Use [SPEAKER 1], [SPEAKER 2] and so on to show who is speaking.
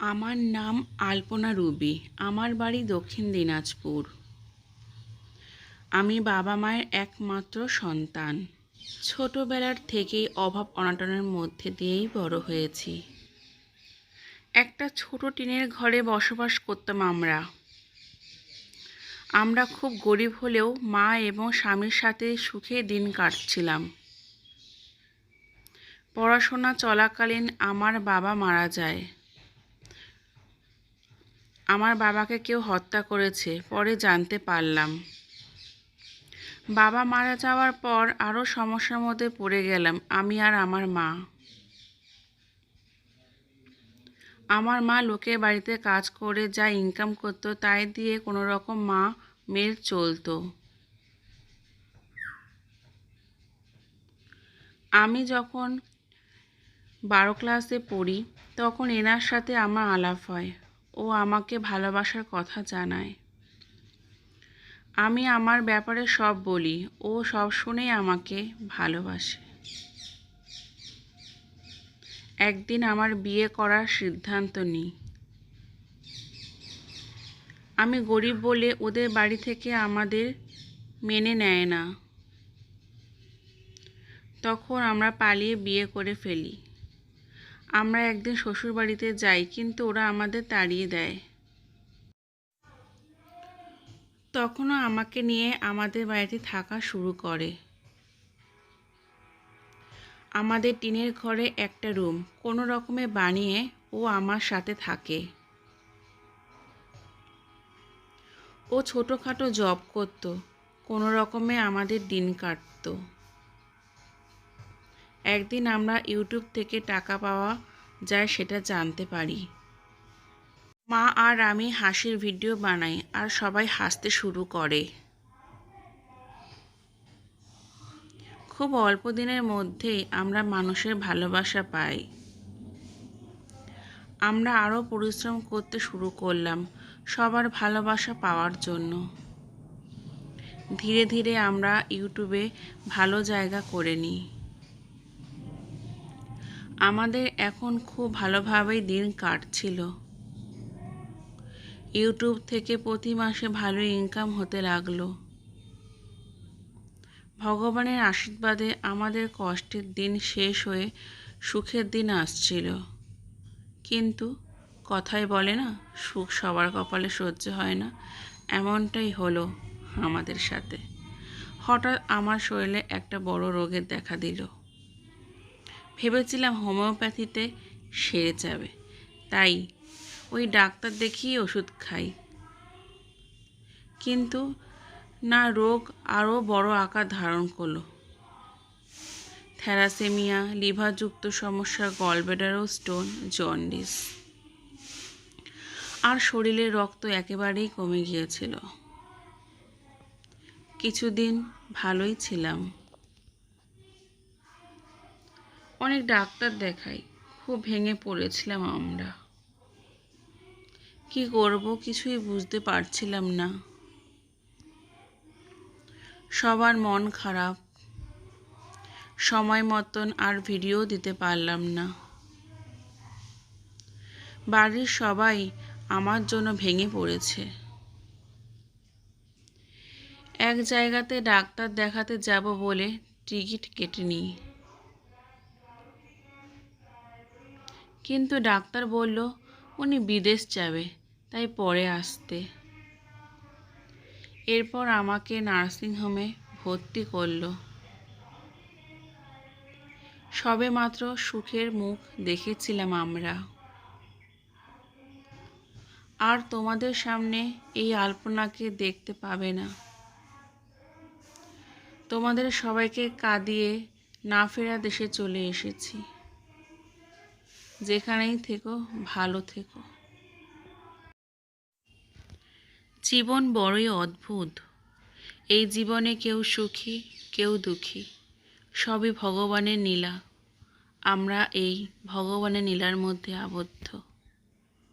[SPEAKER 1] আমার নাম আলপনা রুবি। আমার বাড়ি দক্ষিণ দিনাজপুর। আমি বাবা মায়ের একমাত্র সন্তান। ছোটবেলার থেকেই অভাব অনাটনের মধ্যে দিয়েই বড় হয়েছি। একটা ছোট টিনের ঘরে বসবাস করতাম আমরা। আমরা খুব গরিব হলেও মা এবং স্বামীর সাথে সুখে দিন কাটছিলাম। পড়াশোনা চলাকালীন আমার বাবা মারা যায়। আমার বাবাকে কেউ হত্যা করেছে, পরে জানতে পারলাম। বাবা মারা যাওয়ার পর আরও সমস্যার মধ্যে পড়ে গেলাম, আমি আর আমার মা। আমার মা লোকের বাড়িতে কাজ করে, যা ইনকাম করতো, তাই দিয়ে কোনো রকম মা মেয়ের চলতো। আমি যখন বারো ক্লাসে পড়ি, তখন এনার সাথে আমার আলাপ হয়। ও আমাকে ভালোবাসার কথা জানায়। আমি আমার ব্যাপারে সব বলি, ও সব শুনেই আমাকে ভালোবাসে। একদিন আমার বিয়ে করার সিদ্ধান্ত নিই। আমি গরিব বলে ওদের বাড়ি থেকে আমাদের মেনে নেয় না। তখন আমরা পালিয়ে বিয়ে করে ফেলি। আমরা একদিন শ্বশুর বাড়িতে যাই, কিন্তু ওরা আমাদের তাড়িয়ে দেয়। তখনও আমাকে নিয়ে আমাদের বাড়িতে থাকা শুরু করে। আমাদের টিনের ঘরে একটা রুম, কোনো রকমে বানিয়ে ও আমার সাথে থাকে। ও ছোটোখাটো জব করতো, কোনো রকমে আমাদের দিন কাটতো। একদিন আমরা ইউটিউব থেকে টাকা পাওয়া যায় সেটা জানতে পারি। মা আর আমি হাসির ভিডিও বানাই আর সবাই হাসতে শুরু করে। খুব অল্প দিনের মধ্যেই আমরা মানুষের ভালোবাসা পাই। আমরা আরও পরিশ্রম করতে শুরু করলাম সবার ভালোবাসা পাওয়ার জন্য। ধীরে ধীরে আমরা ইউটিউবে ভালো জায়গা করে নিই। আমাদের এখন খুব ভালোভাবেই দিন কাটছিল। ইউটিউব থেকে প্রতি মাসে ভালো ইনকাম হতে লাগল। ভগবানের আশীর্বাদে আমাদের কষ্টের দিন শেষ হয়ে সুখের দিন আসছিল। কিন্তু কথাই বলে না, সুখ সবার কপালে সহ্য হয় না। এমনটাই হলো আমাদের সাথে। হঠাৎ আমার শরীরে একটা বড় রোগের দেখা দিল। ভেবেছিলাম হোমিওপ্যাথিতে সেরে যাবে। তাই ওই ডাক্তার দেখিয়ে ওষুধ খাই। কিন্তু না, রোগ আরও বড় আকার ধারণ করল। থ্যালাসেমিয়া, লিভারযুক্ত সমস্যা, গলব্যাডারও স্টোন, জন্ডিস। আর শরীরের রক্ত একেবারেই কমে গিয়েছিল। কিছুদিন ভালোই ছিলাম। অনেক ডাক্তার দেখাই। খুব ভেঙে পড়েছিলাম আমরা। কি করব কিছুই বুঝতে পারছিলাম না। সবার মন খারাপ। সময় মতন আর ভিডিও দিতে পারলাম না। বাড়ির সবাই আমার জন্য ভেঙে পড়েছে। এক জায়গাতে ডাক্তার দেখাতে যাব বলে টিকিট কেটে নিই কিন্তু ডাক্তার বলল, উনি বিদেশ যাবে, তাই পরে আসতে। এরপর আমাকে নার্সিংহোমে ভর্তি করল। সবে মাত্র সুখের মুখ দেখেছিলাম আমরা। আর তোমাদের সামনে এই আলপনাকে দেখতে পাবে না। তোমাদের সবাইকে কাঁদিয়ে না ফেরা দেশে চলে এসেছি। যেখানেই থেকো, ভালো থেকো। জীবন বড়ই অদ্ভুত। এই জীবনে কেউ সুখী, কেউ দুঃখী। সবই ভগবানের নীলা। আমরা এই ভগবানের নীলার মধ্যে আবদ্ধ।